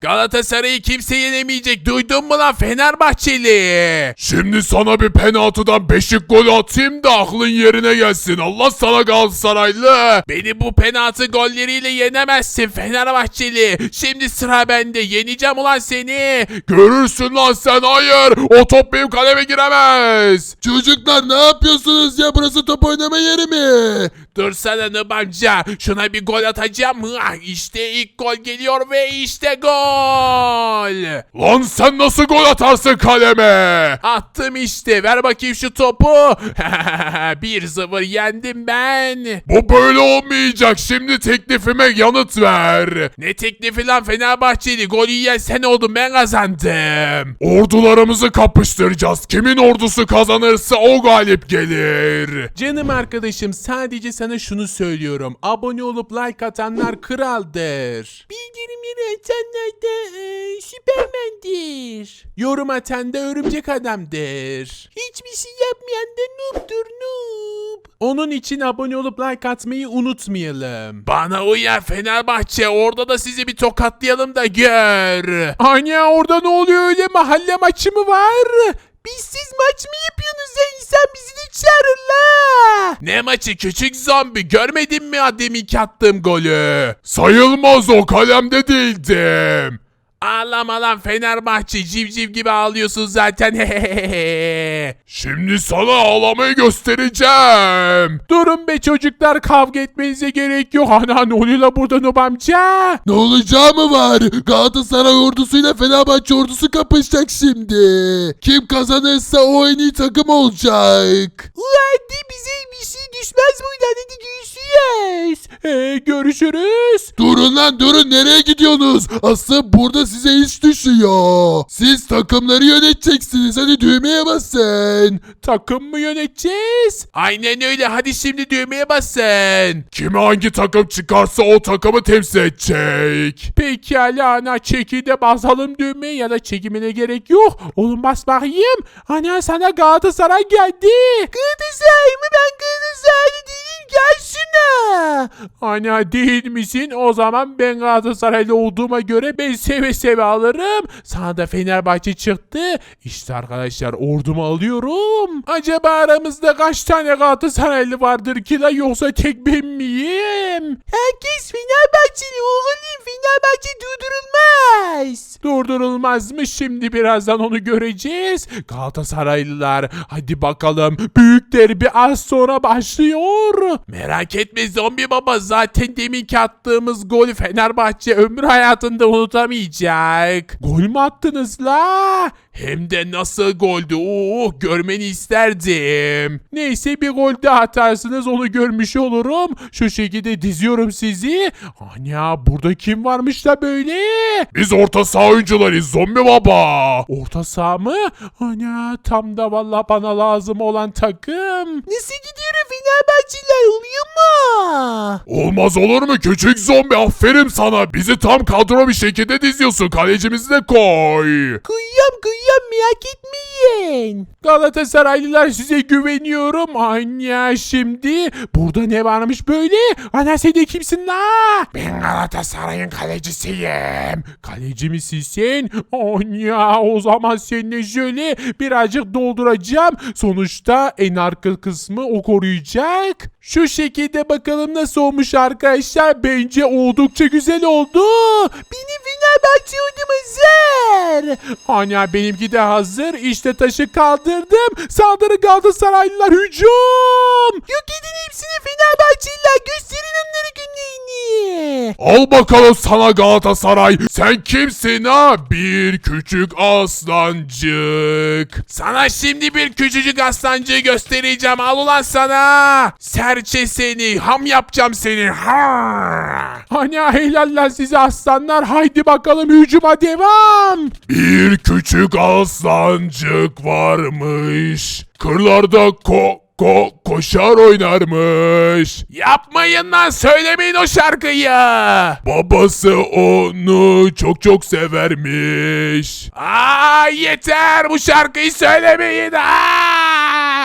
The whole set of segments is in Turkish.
Galatasaray'ı kimse yenemeyecek. Duydun mu lan Fenerbahçeli? Şimdi sana bir penaltıdan beşik gol atayım da aklın yerine gelsin. Allah sana Galatasaraylı. Beni bu penaltı golleriyle yenemezsin Fenerbahçeli. Şimdi sıra bende. Yeneceğim ulan seni. Görürsün lan sen hayır. O top benim kaleme giremez. Çocuklar ne yapıyorsunuz ya burası top oynama yeri mi? Dursana Nıp amca. Şuna bir gol atacağım. Ah, İşte ilk gol geliyor ve işte gol. Lan sen nasıl gol atarsın kaleme? Attım işte. Ver bakayım şu topu. 1-0 yendim ben. Bu böyle olmayacak. Şimdi teklifime yanıt ver. Ne teklifi lan Fenerbahçeli? Golü yiyen sen oldun ben kazandım. Ordularımızı kapıştıracağız. Kimin ordusu kazanırsa o galip gelir. Canım arkadaşım sadece sana şunu söylüyorum. Abone olup like atanlar kraldır. Bildirimleri atanlar da e, süpermendir. Yorum atan da örümcek adamdır. Hiçbir şey yapmayan da noob'dur noob. Onun için abone olup like atmayı unutmayalım. Bana uyar Fenerbahçe. Orada da sizi bir tokatlayalım da gör. Anne orada ne oluyor öyle mahalle maçı mı var? Biz siz maç mı yapıyorsunuz ya? İnsan bizi de çağırın la. Ne maçı küçük zombi? Görmedin mi deminki attığım golü? Sayılmaz o kalemde değildim. Ağlama lan Fenerbahçe. Civciv gibi ağlıyorsun zaten. Şimdi sana ağlamayı göstereceğim. Durun be çocuklar kavga etmenize gerek yok. Ana ne oluyor la burada Nub amca? Ne olacağı mı var? Galatasaray ordusuyla Fenerbahçe ordusu kapışacak şimdi. Kim kazanırsa o en iyi takım olacak. Hadi bize bir şey düşmez buradan. Hadi görüşürüz. Ee, görüşürüz. Durun lan durun nereye gidiyorsunuz? Asıl burada size iş düşüyor. Siz takımları yöneteceksiniz. Hadi düğmeye basın. Takım mı yöneteceğiz? Aynen öyle. Hadi şimdi düğmeye basın. Kime hangi takım çıkarsa o takımı temsil edecek. Pekala ana çeki de basalım düğmeye ya da çekimine gerek yok. Oğlum bas bakayım. Ana sana Galatasaray geldi. Galatasaray mı ben Galatasaraylı değilim gel. Ana değil misin? O zaman ben Galatasaraylı olduğuma göre ben seve seve alırım. Sana da Fenerbahçe çıktı. İşte arkadaşlar ordumu alıyorum. Acaba aramızda kaç tane Galatasaraylı vardır ki la yoksa tek ben miyim? Herkes Fenerbahçeli oğlum. Fenerbahçe durdurulmaz. Durdurulmazmış şimdi birazdan onu göreceğiz. Galatasaraylılar hadi bakalım büyük derbi az sonra başlıyor. Merak etme zombi baba zaten deminki attığımız golü Fenerbahçe ömrü hayatında unutamayacak. Gol mü attınız la? Hem de nasıl goldü? Oo, görmeni isterdim. Neyse bir gol daha atarsınız onu görmüş olurum. Şu şekilde diziyorum sizi. Ana burada kim varmış da böyle? Biz orta saha oyuncularıyız zombi baba. Orta saha mı? Ana tam da valla bana lazım olan takım. Nasıl gidiyor Fenerbahçeliler oluyor mu? Olmaz olur mu küçük zombi aferin sana. Bizi tam kadro bir şekilde diziyorsun. Kalecimizi de koy. Kıyam kıyam merak etmeyin. Galatasaraylılar size güveniyorum. Anya şimdi burada ne varmış böyle? Ana sen de kimsin la? Ben Galatasaray'ın kalecisiyim. Kaleci misin sen? Anya o zaman seninle şöyle birazcık dolduracağım. Sonuçta en arka kısmı o koruyacak. Şu şekilde bakalım nasıl olmuş arkadaşlar. Bence oldukça güzel oldu. Benim Fenerbahçe ordum hazır. Ana benimki hazır. İşte taşı kaldırdım. Saldırı Galatasaraylılar hücum. Yok edin hepsini Fenerbahçeliler. Gösterin onları günlerini. Al bakalım sana Galatasaray. Sen kimsin ha? Bir küçük aslancık. Sana şimdi bir küçücük aslancığı göstereceğim. Al ulan sana. Serçe seni. Ham yapacağım seni. Ha. Ana helaller size aslanlar. Haydi bakalım hücuma devam. Bir küçük aslancık varmış. Kırlarda ko ko koşar oynarmış. Yapmayın lan söylemeyin o şarkıyı. Babası onu çok çok severmiş. Aa yeter bu şarkıyı söylemeyin. Aa!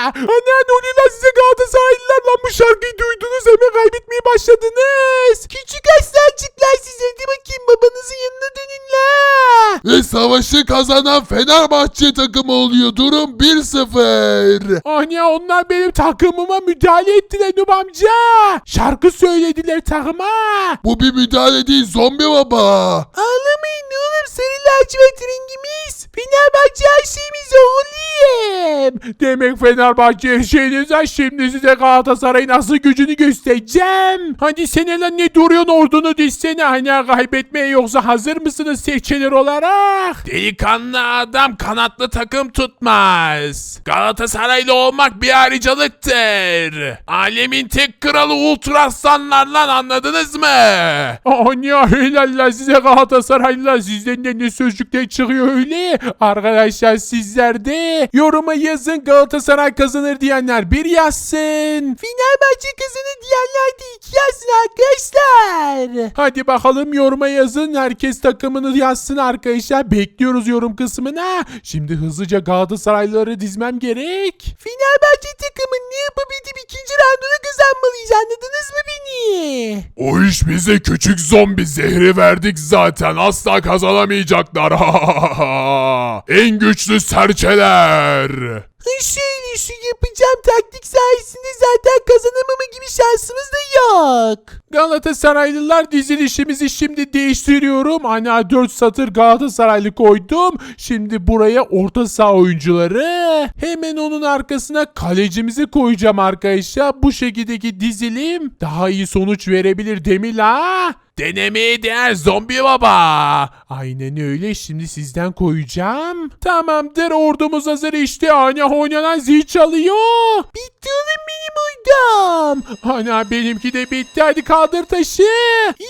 Ana ne oluyor lan size Galatasaraylılar lan bu şarkıyı duydunuz hemen kaybetmeye başladınız. Küçük aslancıklar size de bakayım babanızın yanına dönün la. Ve savaşı kazanan Fenerbahçe takımı oluyor. Durum 1-0. Ana onlar benim takımıma müdahale ettiler Nub amca. Şarkı söylediler takıma. Bu bir müdahale değil zombi baba. Ağlamayın ne olur sarı lacivert rengimiz. Fenerbahçe şeyimiz oğlum. Demek Fenerbahçe her şeyiniz var. Şimdi size Galatasaray'ın asıl gücünü göstereceğim. Hadi sen lan ne duruyorsun ordunu dizsene. Hani kaybetmeye yoksa hazır mısınız seçilir olarak? Delikanlı adam kanatlı takım tutmaz. Galatasaraylı olmak bir ayrıcalıktır. Alemin tek kralı ultraslanlar lan anladınız mı? Anya helal size Galatasaraylılar sizden de ne sözcükler çıkıyor öyle. Arkadaşlar sizler de yoruma yazın Galatasaray kazanır diyenler bir yazsın. Fenerbahçe kazanır diyenler de iki yazsın arkadaşlar. Hadi bakalım yoruma yazın. Herkes takımını yazsın arkadaşlar. Bekliyoruz yorum kısmına. Şimdi hızlıca Galatasaraylıları dizmem gerek. Fenerbahçe takımı ne yapabildi ikinci roundunu kazanmalıyız anladınız mı beni? O iş bize küçük zombi zehri verdik zaten. Asla kazanamayacaklar. en güçlü serçeler. Şöyle şu yapacağım taktik sayesinde zaten kazanamama gibi şansımız da yok. Galatasaraylılar dizilişimizi şimdi değiştiriyorum. Ana 4 satır Galatasaraylı koydum. Şimdi buraya orta saha oyuncuları. Hemen onun arkasına kalecimizi koyacağım arkadaşlar. Bu şekildeki dizilim daha iyi sonuç verebilir değil mi la? Denemeye değer zombi baba. Aynen öyle şimdi sizden koyacağım. Tamamdır ordumuz hazır işte. Ana oynanan zil çalıyor. Bitti oğlum benim uydum. Ana benimki de bitti hadi kaldır taşı.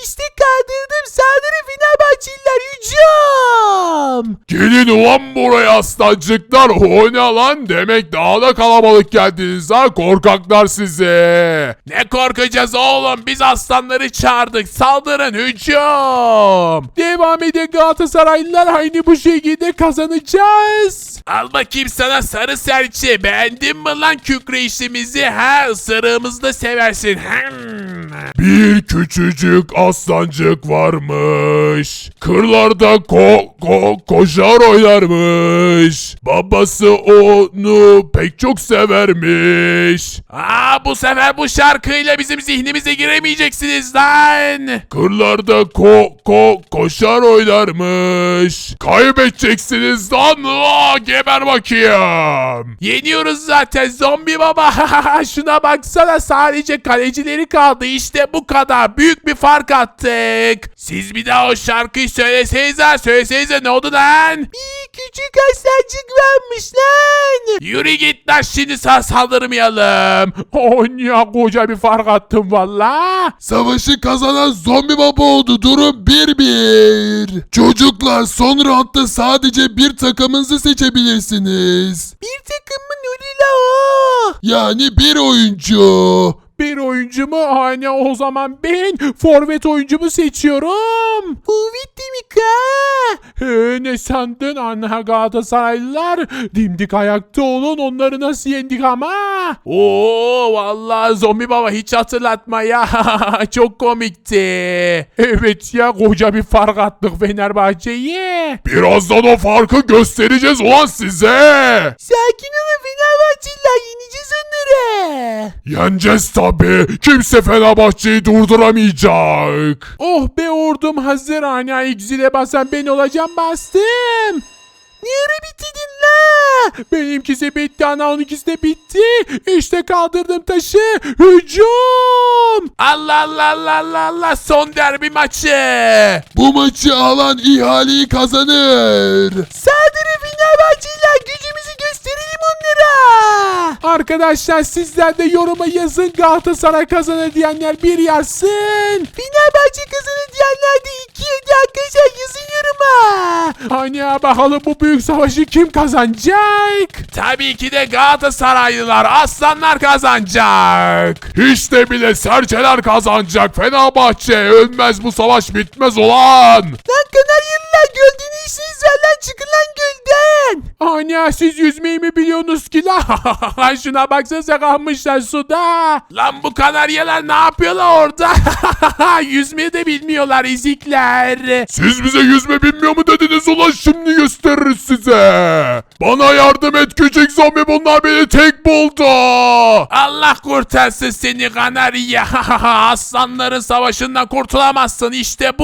İşte kaldırdım saldırı Fenerbahçeliler hücum. Gelin ulan buraya aslancıklar. O ne lan? Demek daha da kalabalık geldiniz ha korkaklar size. Ne korkacağız oğlum biz aslanları çağırdık saldırın hücum. Devam edin Galatasaraylılar aynı bu şekilde kazanacağız. Al bakayım sana sarı serçe beğendin mi lan kükreyişimizi ha ısırığımızı da seversin. Hmm. Bir küçücük aslancık varmış. Kırlarda ko ko koşar oynarmış. Babası onu pek çok severmiş. Aa bu sefer bu şarkıyla bizim zihnimize giremeyeceksiniz lan. Kırlarda ko ko koşar oynarmış. Kaybedeceksiniz lan. Aa, geber bakayım. Yeniyoruz zaten zombi baba. Şuna baksana sadece kalecileri kaldı. İşte bu kadar. Büyük bir fark attık. Siz bir daha o şarkıyı söylesenize. Söylesenize ne oldu lan? Bir küçük aslancık varmış lan. Yürü git lan şimdi sağ saldırmayalım. Oh ya koca bir fark attım valla. Savaşı kazanan zombi baba oldu. Durum 1-1. Çocuklar son roundda sadece bir takımınızı seçebilirsiniz. Bir takım mı Nurila o? Yani bir oyuncu. Bir oyuncu mu? Hani o zaman ben forvet oyuncumu seçiyorum. Forvet demek ha? He, ne sandın Anna Galatasaraylılar? Dimdik ayakta olun onları nasıl yendik ama? Oo vallahi zombi baba hiç hatırlatma ya. Çok komikti. Evet ya koca bir fark attık Fenerbahçe'ye. Birazdan o farkı göstereceğiz ulan size. Sakin olun Fenerbahçeliler yeneceğiz onları. Yeneceğiz tabi. Kimse Fenerbahçe'yi durduramayacak. Oh be ordum hazır ana ilk zile basan ben olacağım bastım. Ne ara bitirdin la? Benimkisi bitti ana onunkisi de bitti. İşte kaldırdım taşı. Hücum. Allah Allah Allah Allah Allah son derbi maçı. Bu maçı alan ihaleyi kazanır. Saldırı Arkadaşlar sizler de yoruma yazın Galatasaray kazanır diyenler bir yazsın. Fenerbahçe kazanır diyenler de iki hadi arkadaşlar yazın yoruma. Hani bakalım bu büyük savaşı kim kazanacak? Tabii ki de Galatasaraylılar aslanlar kazanacak. Hiç de bile serçeler kazanacak. Fenerbahçe ölmez bu savaş bitmez ulan. Lan Kanaryalılar gölden işiniz var lan çıkın lan gölden. Ana siz yüzmeyi mi biliyorsunuz ki la? Şuna baksanıza kalmışlar suda. Lan bu kanaryalar ne yapıyorlar orada? Yüzmeyi de bilmiyorlar izikler. Siz bize yüzme bilmiyor mu dediniz ulan şimdi gösteririz size. Bana yardım et küçük zombi bunlar beni tek buldu. Allah kurtarsın seni kanarya. Aslanların savaşından kurtulamazsın işte bu.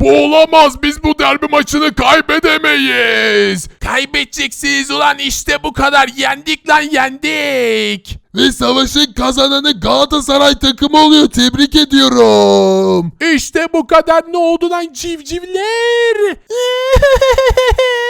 Bu olamaz biz bu derbi maçını kaybedemeyiz. Kaybedeceksiniz ulan işte bu kadar yendik lan yendik. Ve savaşın kazananı Galatasaray takımı oluyor tebrik ediyorum. İşte bu kadar ne oldu lan civcivler?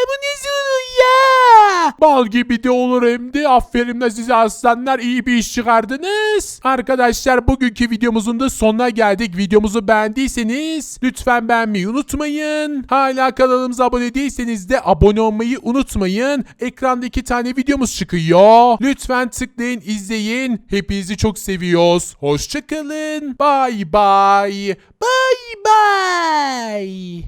bu ne zulüm ya? Bal gibi de olur hem de. Aferin de size aslanlar iyi bir iş çıkardınız. Arkadaşlar bugünkü videomuzun da sonuna geldik. Videomuzu beğendiyseniz lütfen beğenmeyi unutmayın. Hala kanalımıza abone değilseniz de abone olmayı unutmayın. Ekranda iki tane videomuz çıkıyor. Lütfen tıklayın izleyin. Hepinizi çok seviyoruz. Hoşçakalın. Bye bye. Bye bye.